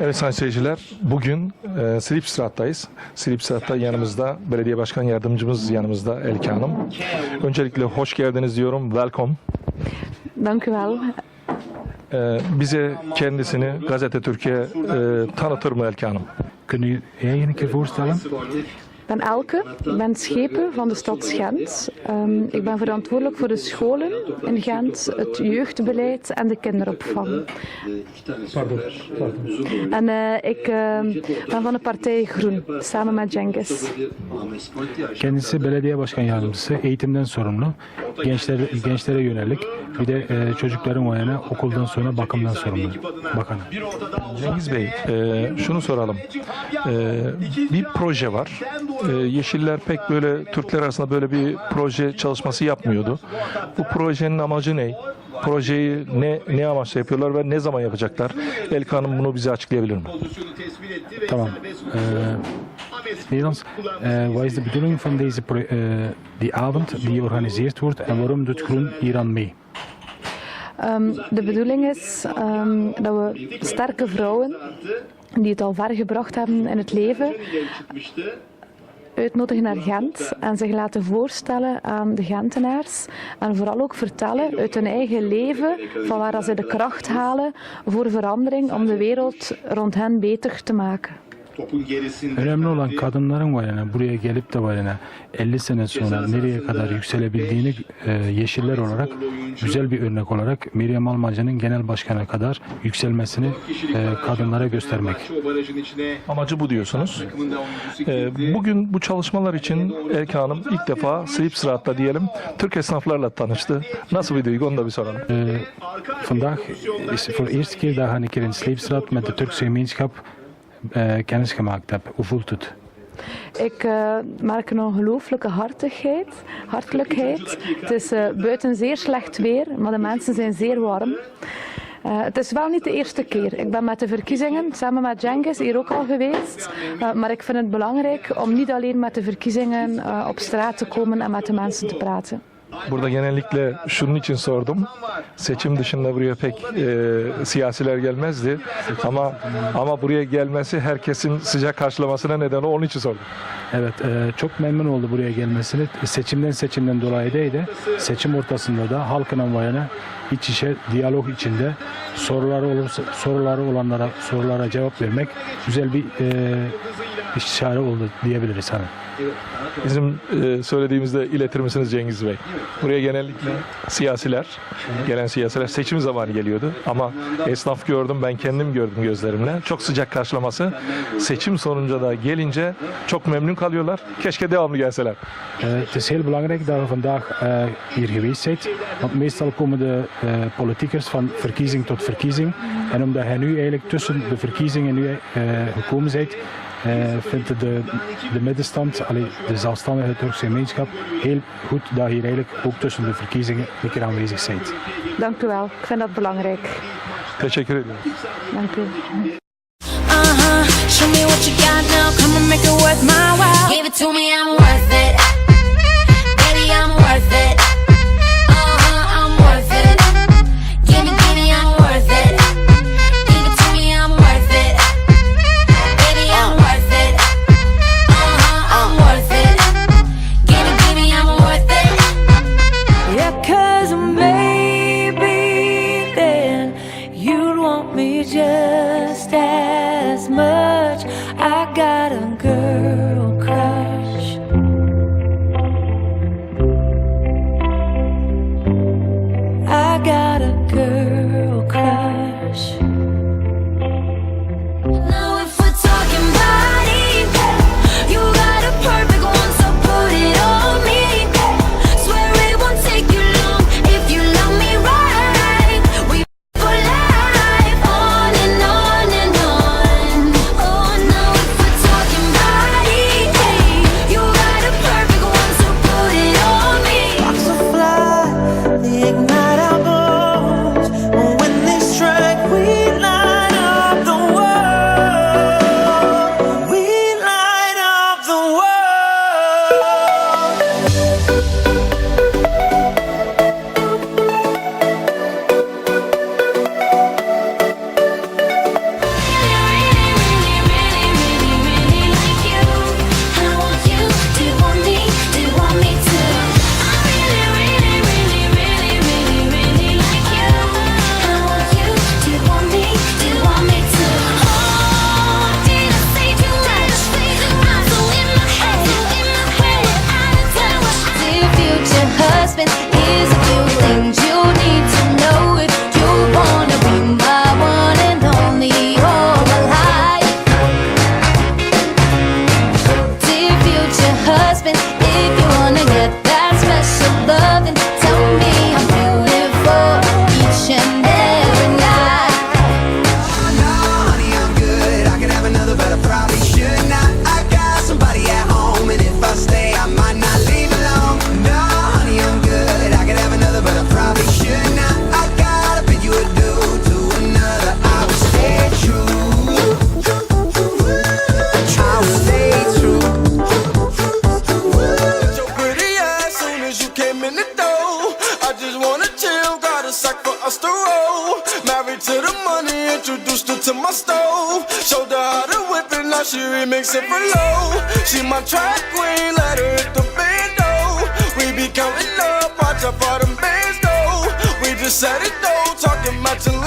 Evet sayın seyirciler, bugün e, Slipstrat'tayız. Slipstrat'ta yanımızda belediye başkan yardımcımız yanımızda Elke Hanım. Öncelikle hoş geldiniz diyorum, welcome. Dank u wel. E, bize kendisini Gazete Türkiye e, tanıtır mı Elke Hanım? Kun u jij een keer voorstellen? Ik ben Elke, ik ben schepen van de stad Gent. Ehm, ik ben verantwoordelijk voor de scholen in Gent, het jeugdbeleid en de kinderopvang. Pardon. En eh, ik eh, ben van de partij Groen, samen met Cengiz. Kendisi belediye başkan yardımcısı, eğitimden sorumlu, gençlere, gençlere yönelik, bir de e, çocukların o yana okuldan sonra bakımdan sorumlu bakanı. Cengiz Bey, e, şunu soralım. E, bir proje var. E, Yeşiller pek böyle Türkler arasında böyle bir proje çalışması yapmıyordu. Bu projenin amacı ne? Projeyi ne ne amaçla yapıyorlar ve ne zaman yapacaklar? Hanım bunu bize açıklayabilir mi? Tamam. Ee, Nederlands, eh, wat is de bedoeling van deze pro- eh, die avond die georganiseerd wordt en waarom doet Groen hier aan mee? Ehm, de bedoeling is ehm, dat we sterke vrouwen die het al ver gebracht hebben in het leven, uitnodigen naar Gent en zich laten voorstellen aan de Gentenaars. En vooral ook vertellen uit hun eigen leven van waar ze de kracht halen voor verandering om de wereld rond hen beter te maken. Topun gerisinde Önemli olan kadınların var yani buraya gelip de var yani 50 sene sonra nereye kadar yükselebildiğini e, yeşiller olarak güzel bir örnek olarak Meryem Almancı'nın genel başkanı kadar yükselmesini e, kadınlara göstermek. Amacı bu diyorsunuz. girdi. Bugün bu çalışmalar için Elke Hanım ilk defa Slipstrat'ta diyelim Türk esnaflarla tanıştı. Nasıl bir duygu onu da bir soralım. E, vandaag is voor de eerste keer dat ik een keer in Sleepstraat met de Turkse gemeenschap e, kennis gemaakt heb. Hoe voelt het? Ik eh, merk een ongelooflijke hartigheid, hartelijkheid. Het is eh, buiten zeer slecht weer, maar de mensen zijn zeer warm. Eh, het is wel niet de eerste keer. Ik ben met de verkiezingen samen met Cengiz hier ook al geweest. Eh, maar ik vind het belangrijk om niet alleen met de verkiezingen eh, op straat te komen en met de mensen te praten. Burada genellikle şunun için sordum. Seçim dışında buraya pek e, siyasiler gelmezdi. Ama ama buraya gelmesi herkesin sıcak karşılamasına neden. Onun için sordum. Evet, e, çok memnun oldu buraya gelmesini. Seçimden seçimden dolayı değil de seçim ortasında da halkın vayana iç içe diyalog içinde soruları olursa soruları olanlara sorulara cevap vermek güzel bir e, işare oldu diyebiliriz hani. Bizim e, söylediğimizde iletir misiniz Cengiz Bey? Buraya genellikle siyasiler, gelen siyasiler seçim zamanı geliyordu. Ama esnaf gördüm, ben kendim gördüm gözlerimle. Çok sıcak karşılaması. Seçim sonunca da gelince çok memnun kalıyorlar. Keşke devamlı gelseler. Eh, het is heel belangrijk dat we vandaag eh, hier geweest zijn, want meestal komen de eh, politiekers van verkiezing tot verkiezing. En omdat jij nu eigenlijk tussen de verkiezingen nu eh, gekomen bent, eh, vindt de, de middenstand, allee, de zelfstandige Turkse gemeenschap, heel goed dat je hier eigenlijk ook tussen de verkiezingen een keer aanwezig bent. Dank u wel. Ik vind dat belangrijk. Teşekkür. Dank u. Uh-huh. Show me what you got now. Come and make it worth my while. Give it to me, I'm worth it. Baby, I'm worth it. husband. introduced her to my stove. Showed her how to whip it, now she remix it for low. She my track queen, let her hit the bando. We be counting up, watch out for them bands though. We just said it though, talking about your